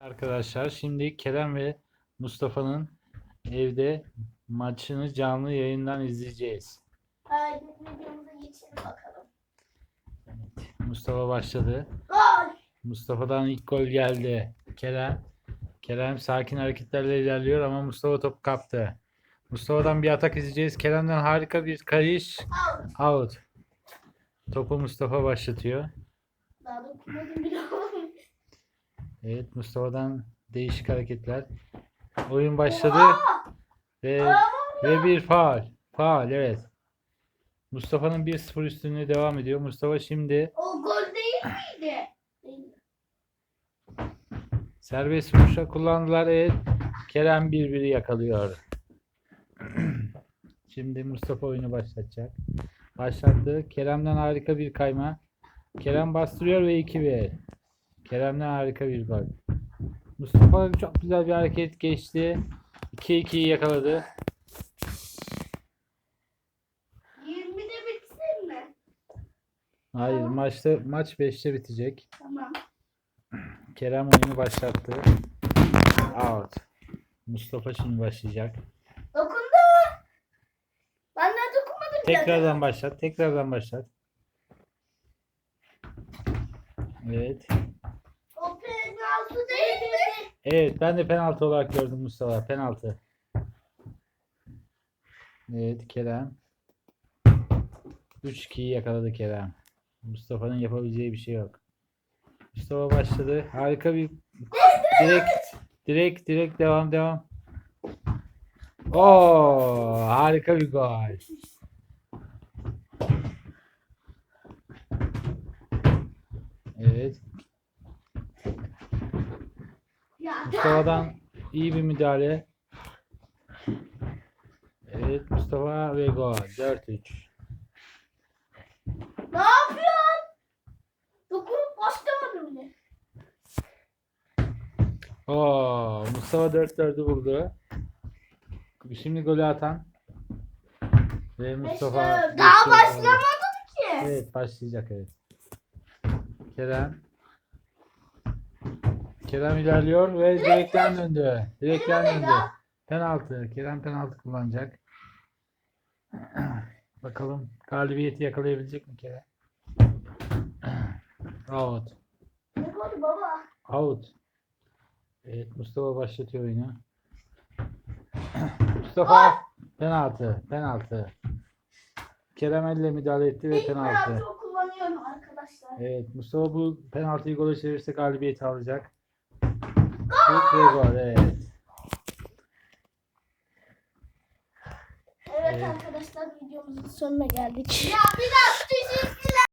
Arkadaşlar şimdi Kerem ve Mustafa'nın evde maçını canlı yayından izleyeceğiz. Haydi videomuza geçelim bakalım. Mustafa başladı. Gol! Mustafa'dan ilk gol geldi. Kerem Kerem sakin hareketlerle ilerliyor ama Mustafa topu kaptı. Mustafa'dan bir atak izleyeceğiz. Kerem'den harika bir kayış. Out. Out. Topu Mustafa başlatıyor. Daha bile. Evet Mustafa'dan değişik hareketler. Oyun başladı. Ve Ve bir faal. Faal evet. Mustafa'nın 1-0 üstünlüğü devam ediyor. Mustafa şimdi o gol değil miydi? Serbest vuruşa kullandılar. Evet. Kerem 1-1'i yakalıyor. şimdi Mustafa oyunu başlatacak. Başlattı. Kerem'den harika bir kayma. Kerem bastırıyor ve 2-1. Kerem'den harika bir gol. Mustafa çok güzel bir hareket geçti. 2-2'yi yakaladı. 20'de bitsin mi? Hayır maçta maç 5'te bitecek. Tamam. Kerem oyunu başlattı. Out. Mustafa şimdi başlayacak. Dokundu. Ben de dokunmadım bile. Tekrardan başlat. Tekrardan başlat. Evet. Penaltı değil mi? Evet ben de penaltı olarak gördüm Mustafa. Penaltı. Evet Kerem. 3-2'yi yakaladı Kerem. Mustafa'nın yapabileceği bir şey yok. Mustafa başladı. Harika bir direkt direkt direkt devam devam. Oo harika bir gol. Evet. Mustafa'dan iyi bir müdahale. Evet Mustafa ve gol. 4-3. ne yapıyorsun? Dokunup başlamadım bile. Oo, Mustafa 4-4'ü buldu. Şimdi golü atan ve Mustafa Daha oldu. başlamadım ki. Evet başlayacak evet. Kerem Kerem ilerliyor ve direkten döndü. Direkten döndü. Penaltı. Kerem penaltı kullanacak. Bakalım galibiyeti yakalayabilecek mi Kerem? Out. Ne baba? Out. Evet Mustafa başlatıyor oyunu. Mustafa penaltı. Penaltı. Kerem elle müdahale etti ve penaltı kullanıyorum arkadaşlar. Evet Mustafa bu penaltıyı gole çevirirse galibiyeti alacak. İlk ve gol evet. Evet Evet. arkadaşlar videomuzun sonuna geldik. Ya bir daha düşün.